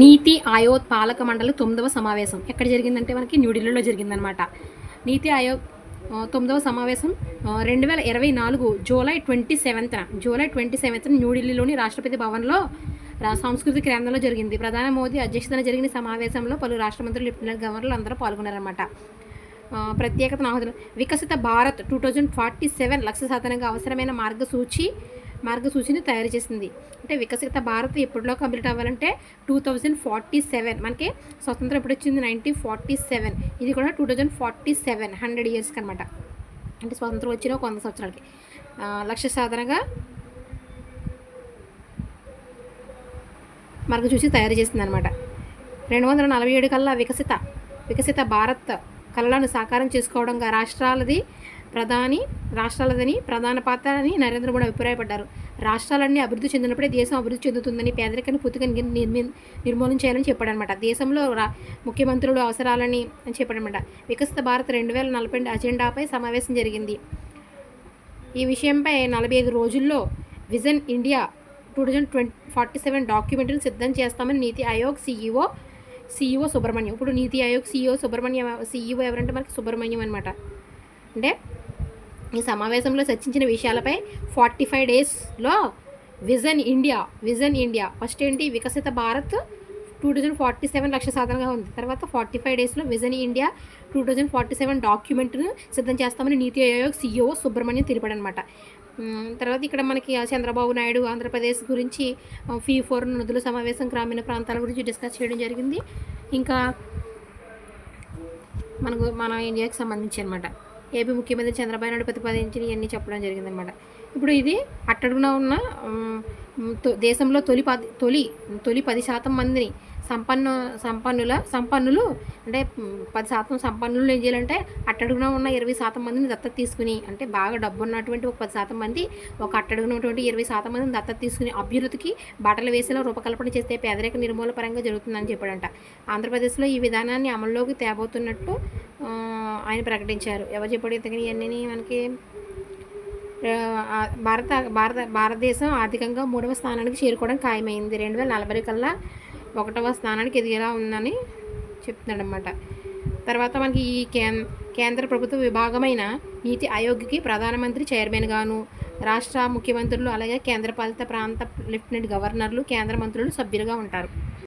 నీతి ఆయోగ్ పాలక మండలి తొమ్మిదవ సమావేశం. ఎక్కడ జరిగిందంటే మనకి న్యూఢిల్లీలో జరిగిందనమాట నీతి ఆయోగ్ తొమ్మిదవ సమావేశం రెండు వేల ఇరవై నాలుగు జూలై ట్వంటీ సెవెంత్న జూలై ట్వంటీ సెవెంత్న న్యూఢిల్లీలోని రాష్ట్రపతి భవన్లో రా సాంస్కృతిక కేంద్రంలో జరిగింది. ప్రధాని మోదీ అధ్యక్షతన జరిగిన సమావేశంలో పలు రాష్ట్ర మంత్రులు లెఫ్టినెంట్ గవర్నర్లు అందరూ పాల్గొన్నారన్నమాట. ప్రత్యేకత నాహుదులు Viksit Bharat two thousand forty seven లక్ష్య సాధనగా అవసరమైన మార్గసూచి మార్గసూచిని తయారు చేసింది. అంటే వికసిత భారత్ ఎప్పుడులో కంప్లీట్ అవ్వాలంటే టూ థౌజండ్ ఫార్టీ సెవెన్ మనకి స్వతంత్రం ఎప్పుడు వచ్చింది నైన్టీన్ ఫార్టీ సెవెన్ ఇది కూడా two thousand forty seven hundred ఇయర్స్కి అనమాట అంటే స్వతంత్రం వచ్చిన ఒక వంద సంవత్సరాలకి. లక్ష్య సాధనగా మార్గసూచి తయారు చేసింది అనమాట రెండు వందల నలభై ఏడు కల్లా వికసిత వికసిత భారత్ కళలను సాకారం చేసుకోవడంగా రాష్ట్రాలది ప్రధాని రాష్ట్రాలదని ప్రధాన పాత్ర అని నరేంద్ర మోడీ అభిప్రాయపడ్డారు. రాష్ట్రాలన్నీ అభివృద్ధి చెందినప్పుడే దేశం అభివృద్ధి చెందుతుందని పేదరికాన్ని పూర్తిగా నిర్మి నిర్మూలన చేయాలని చెప్పాడనమాట దేశంలో రా ముఖ్యమంత్రులు అవసరాలని అని చెప్పాడనమాట వికసిత భారత్ రెండు వేల నలభై అజెండాపై సమావేశం జరిగింది. ఈ విషయంపై నలభై ఐదు రోజుల్లో vision India two thousand twenty forty seven డాక్యుమెంటరీని సిద్ధం చేస్తామని నీతి ఆయోగ్ సీఈఓ సీఈఓ సుబ్రహ్మణ్యం. ఇప్పుడు నీతి ఆయోగ్ సీఈఓ సుబ్రహ్మణ్యం సీఈఓ ఎవరంటే మనకి సుబ్రహ్మణ్యం అనమాట అంటే ఈ సమావేశంలో చర్చించిన విషయాలపై ఫార్టీ ఫైవ్ డేస్లో vision India vision India first ఏంటి? Viksit Bharat two thousand forty seven లక్ష సాధనగా ఉంది. తర్వాత ఫార్టీ ఫైవ్ డేస్లో vision India two thousand forty seven డాక్యుమెంట్ను సిద్ధం చేస్తామని నీతి ఆయోగ్ సీఈఓ సుబ్రహ్మణ్యం తెలిపాడు అనమాట తర్వాత ఇక్కడ మనకి చంద్రబాబు నాయుడు ఆంధ్రప్రదేశ్ గురించి ఫీ ఫోర్ నదుల సమావేశం గ్రామీణ ప్రాంతాల గురించి డిస్కస్ చేయడం జరిగింది. ఇంకా మనకు మన ఇండియాకి సంబంధించి అనమాట ఏపీ ముఖ్యమంత్రి చంద్రబాబు నాయుడు ప్రతిపాదించిన ఇవన్నీ చెప్పడం జరిగిందనమాట ఇప్పుడు ఇది అట్టడుగున ఉన్న తొ- దేశంలో తొలి పది తొలి తొలి పది శాతం మందిని సంపన్న సంపన్నుల సంపన్నులు అంటే పది శాతం సంపన్నులు ఏం చేయాలంటే అట్టడుగున ఉన్న ఇరవై శాతం మందిని దత్తత తీసుకుని అంటే బాగా డబ్బు ఉన్నటువంటి ఒక పది శాతం మంది ఒక అట్టడుగున ఉన్నటువంటి ఇరవై శాతం మందిని దత్తత తీసుకుని అభ్యున్నతికి బట్టలు వేసేలా రూపకల్పన చేస్తే పేదరిక నిర్మూల పరంగా జరుగుతుందని చెప్పాడంట. ఆంధ్రప్రదేశ్లో ఈ విధానాన్ని అమల్లోకి తేబోతున్నట్టు ఆయన ప్రకటించారు. ఎవరు చెప్పాడు ఇంతకని ఇవన్నీ మనకి భారత భారత భారతదేశం ఆర్థికంగా మూడవ స్థానానికి చేరుకోవడం ఖాయమైంది. రెండు వేల నలభై కల్లా ఒకటవ స్థానానికి ఎదిగేలా ఉందని చెప్తున్నాడు అనమాట తర్వాత మనకి ఈ కేం కేంద్ర ప్రభుత్వ విభాగమైన నీతి ఆయోగ్కి ప్రధానమంత్రి చైర్మన్ గాను రాష్ట్ర ముఖ్యమంత్రులు అలాగే కేంద్రపాలిత ప్రాంత లెఫ్టినెంట్ గవర్నర్లు కేంద్ర మంత్రులు సభ్యులుగా ఉంటారు.